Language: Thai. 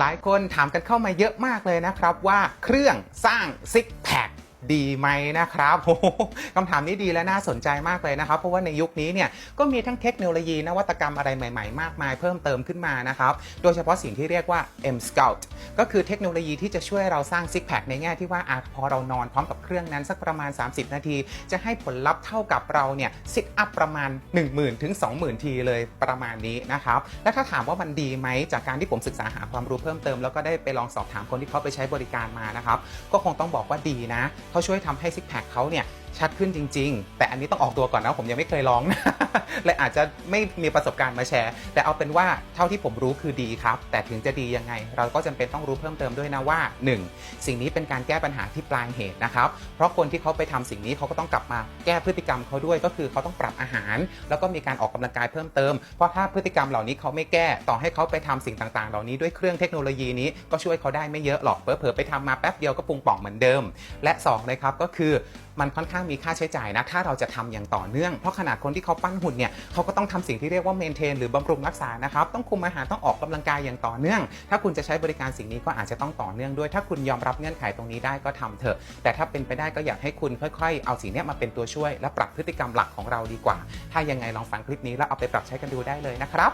หลายคนถามกันเข้ามาเยอะมากเลยนะครับว่าเครื่องสร้างซิกแพค ดีไหมนะครับโอ้คำถามนี้ดีและน่าสนใจมากเลยนะครับ เพราะว่าในยุคนี้เนี่ยก็มีทั้งเทคโนโลยีนวัตกรรมอะไรใหม่ๆ มากมายเพิ่มเติมขึ้นมานะครับ โดยเฉพาะสิ่งที่เรียกว่า M Scout ก็คือเทคโนโลยีที่จะช่วยเราสร้างซิกแพคในแง่ที่ว่าอพอเรานอนพร้อมกับเครื่องนั้นสักประมาณ 30 นาที จะให้ผลลัพธ์เท่ากับเราเนี่ยซิทอัพประมาณ 10,000 ถึง 20,000 ทีเลยประมาณนี้นะครับ และถ้าถามว่ามันดีไหมจากการที่ผมศึกษาหาความรู้เพิ่มเติมแล้วก็ได้ไปลองสอบถามคนที่เขาไปใช้บริการมานะครับก็คงต้องบอกว่าดีนะเขาช่วยทำให้ซิกแพคเขาเนี่ยชัดขึ้นจริง ๆ แต่อันนี้ต้องออกตัวก่อนนะผมยังไม่เคยลองนะเลยอาจจะไม่มีประสบการณ์มาแชร์ แต่เอาเป็นว่าเท่าที่ผมรู้คือดีครับ แต่ถึงจะดียังไง เราก็จำเป็นต้องรู้เพิ่มเติมด้วยนะว่า 1. สิ่งนี้เป็นการแก้ปัญหาที่ปลายเหตุนะครับ เพราะคนที่เขาไปทำสิ่งนี้เขาก็ต้องกลับมาแก้พฤติกรรมเขาด้วยก็คือเขาต้องปรับอาหาร แล้วก็มีการออกกำลังกายเพิ่มเติม เพราะถ้าพฤติกรรมเหล่านี้เขาไม่แก้ต่อให้เขาไปทำสิ่งต่างๆ เหล่านี้ด้วยเครื่องเทคโนโลยีนี้ก็ช่วยเขาได้ไม่เยอะหรอกเผลอๆไปทำมาแป๊บเดียวก็ปรุงป่องเหมือนเดิม และสองเลยครับก็คือ มันค่อนข้างมีค่าใช้จ่ายนะ ถ้าเราจะทำอย่างต่อเนื่อง เพราะขนาดคนที่เขาปั้นหุ่นเนี่ยเขาก็ต้องทำสิ่งที่เรียกว่าเมนเทนหรือบำรุงรักษานะครับ ต้องคุมอาหารต้องออกกำลังกายอย่างต่อเนื่อง ถ้าคุณจะใช้บริการสิ่งนี้ก็อาจจะต้องต่อเนื่องด้วย ถ้าคุณยอมรับเงื่อนไขตรงนี้ได้ก็ทำเถอะ แต่ถ้าเป็นไปได้ก็อยากให้คุณค่อย ๆ เอาสิ่งนี้มาเป็นตัวช่วย และปรับพฤติกรรมหลักของเราดีกว่า ถ้ายังไงลองฟังคลิปนี้แล้วเอาไปปรับใช้กันดูได้เลยนะครับ